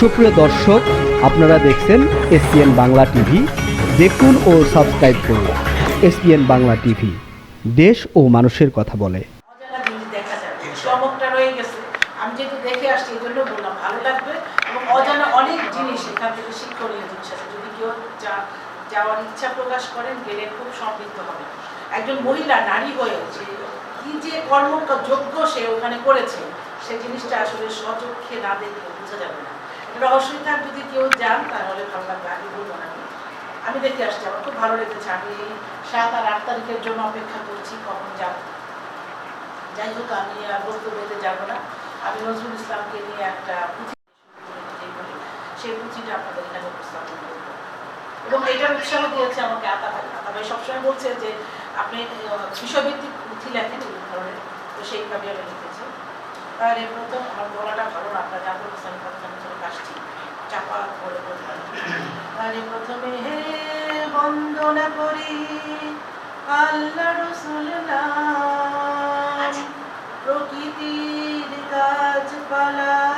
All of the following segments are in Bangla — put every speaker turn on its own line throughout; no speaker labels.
সুপ্রিয় দর্শক, আপনারা দেখছেন এসপিএন বাংলা টিভি। দেখুন ও সাবস্ক্রাইব করুন এসপিএন বাংলা টিভি। দেশ ও মানুষের কথা বলে।
একজন মহিলা, নারী হয়ে কি যে কর্ম, যোগ্য সে ওখানে করেছে, সে জিনিসটা আসলে সচক্ষে না দেখলে বোঝা যাবে না। থাক যদি কেউ যান, তাহলে ভালো লাগবে আগে বলব না। আমি। দেখে আসছি, আমার খুব ভালো লেগেছে। আমি এই সাত আর আট তারিখের জন্য অপেক্ষা করছি কখন যাব। যাই হোক, আমি আর বক্তব্যতে যাব না। আমি নজরুল ইসলামকে নিয়ে একটা পুঁথি সেই পুঁথিটা আপনাদের এখানে উপস্থাপন করব। এবং এটার উৎসাহ দিয়েছে আমাকে আতা ভাই। আতা ভাই সবসময় বলছে যে, আপনি বিষয়ভিত্তিক পুঁথি লেখেন এই ধরনের। তো সেইভাবে আমি লিখেছি। তাহলে প্রথম, আমার গলাটা ভালো না, আপনার জানতে পারছেন কথা আমি চলে আসছি চাপা করে বললাম তাহলে প্রথমে হে বন্দনা করি আল্লাহ রসুল নাম প্রকৃতির গাছপালা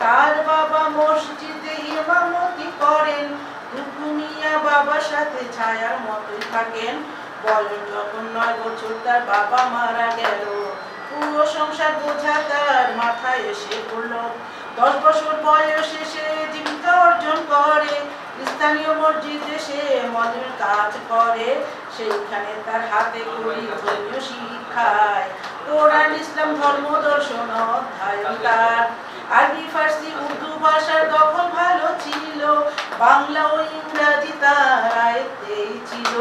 তার বাবা মসজিদে ইমামতি করেন। দুকুমিয়া বাবার সাথে ছায়ার মতোই থাকেন। বয়স যখন নয় বছর, তার বাবা মারা গেল। পুরো সংসার বোঝা তার মাথায় এসে পড়ল। দশ বছর বয়সে সে জীবিকা অর্জন করে। স্থানীয় মসজিদে সে মদের কাজ করে। সেইখানে তার হাতে করি ধর্মীয় শিক্ষায়। কোরআন, ইসলাম, ধর্ম, দর্শন, অধ্যায়ন তার। আরবি ফার্সি উর্দু ভাষার দখল ভালো ছিল। বাংলা ও ইংরাজি তার আয়ত্তেই ছিল।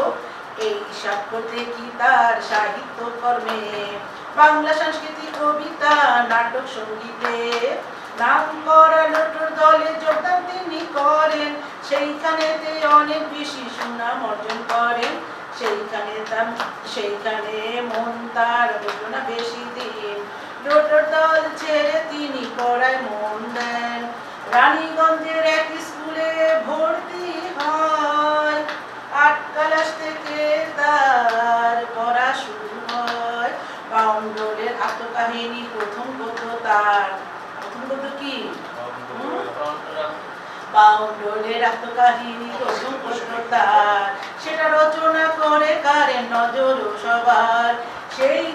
এই সাক্ষ্যতে কি তার সাহিত্য কর্মে? বাংলা সংস্কৃতি, কবিতা, নাটক, সঙ্গীতে নাম করা নটর দলে যোগদান তিনি করেন। সেইখানেতে অনেক বেশি সুনাম অর্জন করেন। সেইখানে তার সেইখানে মন তার বেশি দিন। নটর দল ছেড়ে তিনি পড়ায় মন দেন। রানীগঞ্জের এক স্কুলে ভর্তি হয়। আট ক্লাস থেকে তার পড়া শুরু হয়। বাউন্ডলের আত্মকাহিনী প্রথম গদ্য তার। প্রথম গদ্য কি? বাউন্ডলের আত্মকাহিনী প্রথম প্রশ্ন তার। সেটা রচনা করে কারেন নজর সবার। সেই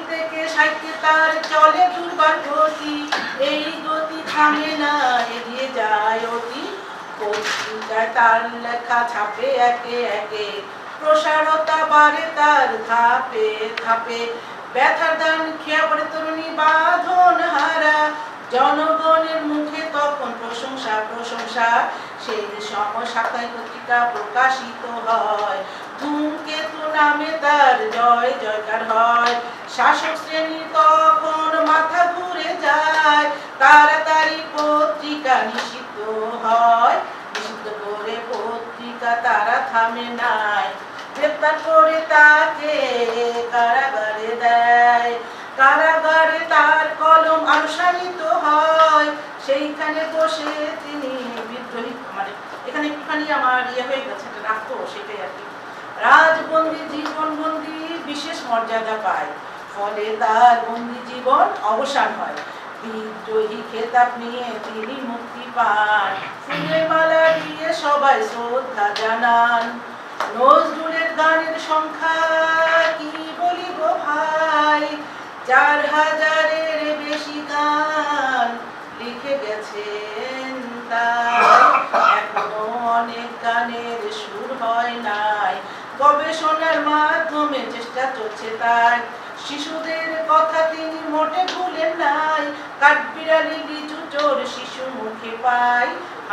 তার চলে এই গতি থামে না, এগিয়ে যায় অতি। পত্রিকায় তার লেখা ছাপে একে একে, প্রসারতা বাড়ে তার ধাপে ধাপে। ব্যথার দান তরুণী বাঁধন হারা, জনগণের মুখে তখন প্রশংসা প্রশংসা। সেই সময় সাপ্তাহিক পত্রিকা প্রকাশিত হয়। ধূমকেতু নামে তার জয়, জয়কার হয়। শাসক শ্রেণি তখন মাথা ঘুরে যায়। তাড়াতাড়ি পত্রিকা নিষিদ্ধ হয়। নিষিদ্ধ করে পত্রিকা তারা থামে নাই। গ্রেপ্তার করে তাকে কারাগারে দেয়। কারাগারে তার কলম অনুসারিত হয়। সেইখানে বসে তিনি বিদ্রোহী মানে এখানে একটুখানি আমার ইয়ে হয়ে গেছে রাখতো সেটাই আর কি। রাজবন্দি জীবনবন্দি বিশেষ মর্যাদা পায়। ফলে তার বন্দি জীবন অবসান হয়। বিদ্রোহী খেতাব নিয়ে তিনি মুক্তি পান। ফুলের মালা দিয়ে সবাই শ্রদ্ধা জানান। নজরুলের গানের সংখ্যা কি বলি গো ভাই? চার হাজারের বেশি গান লিখে গেছেন তাই এখনও অনেক গানের সুর হয় নাই গবেষণার মাধ্যমে চেষ্টা চলছে তাই। শিশুদের কথা তিনি মোটে ভুলেন নাই। কাঠবিড়ালি লিচু, চোর শিশু মুখে পাই।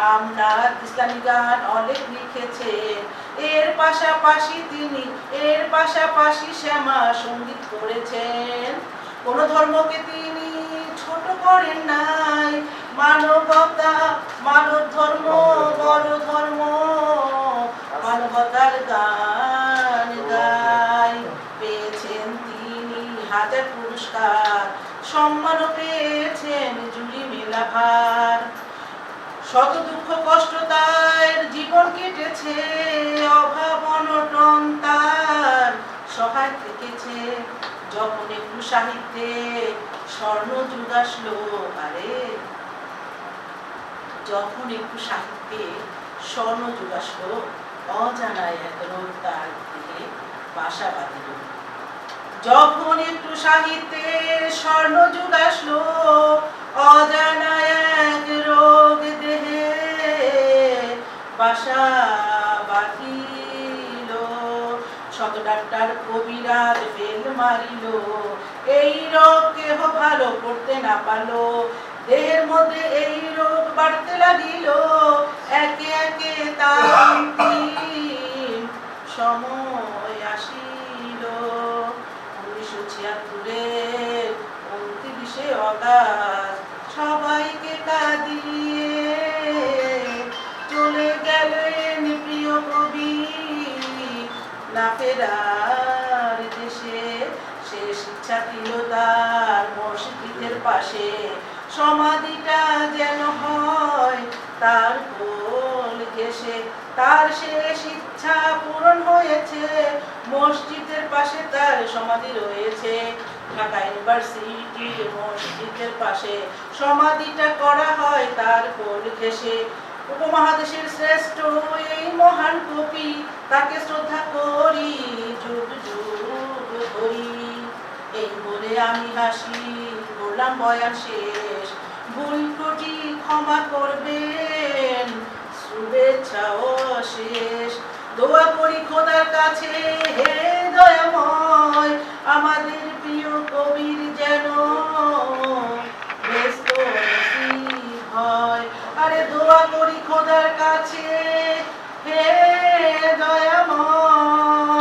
আমনাথ ইসলামী গান অনেক লিখেছেন এর পাশাপাশি তিনি, এর পাশাপাশি শ্যামা সংগীত করেছেন। কোন ধর্মকে তিনি ছোট করেন নাই। মানবতা, মানব ধর্ম, বড় ধর্ম, মানবতার গান। পুরস্কার সম্মানও পেয়েছেন জুড়ি মেলা ভার শত দুঃখ কষ্ট তার, জীবন কেটেছে, অভাব অনটন তার। সহায় থেকেছে যখন একটু সাহিত্যে স্বর্ণ যুগ আসলো আরে। যখন একটু সাহিত্যে স্বর্ণ যুগ আসলো অজানায় এক রোগ তার দিকে বাসা বাঁধিল। যখন একটু সাহিত্যে স্বর্ণ যুগ আসলো, অজানা এক রোগ দেহে বাসা বাঁধিল। শত ডাক্তার কবিরাজ ফেল মারিল, এই রোগ কেহ ভালো করতে না পারল। দেহের মধ্যে এই রোগ বাড়তে লাগিল, একে একে তার সময় আসিল। সবাইকে কাঁদিয়ে চলে গেলেন প্রিয় কবি। না ফেরার দেশে শেষ ইচ্ছা ছিল তার মসজিদের পাশে। সমাধিটা যেন হয় তার কোল ঘেসে তার শেষ ইচ্ছা পূরণ হয়েছে। মসজিদের পাশে তার সমাধি রয়েছে। ঢাকা ইউনিভার্সিটির মসজিদের পাশে সমাধিটা করা হয় তার কোল ঘেসে উপমহাদেশের শ্রেষ্ঠ এই মহান কবি তাকে শ্রদ্ধা করি, যুগ যুগ করি এই বলে আমি হাসি, বললাম বয়ান শেষ। ভুল ত্রুটি ক্ষমা করবেন, শুভেচ্ছা দোয়া করি খোদার কাছে, হে দয়াময়, আমাদের প্রিয় কবির যেন ব্যস্ত হয়। আরে দোয়া করি খোদার কাছে, হে দয়াময়।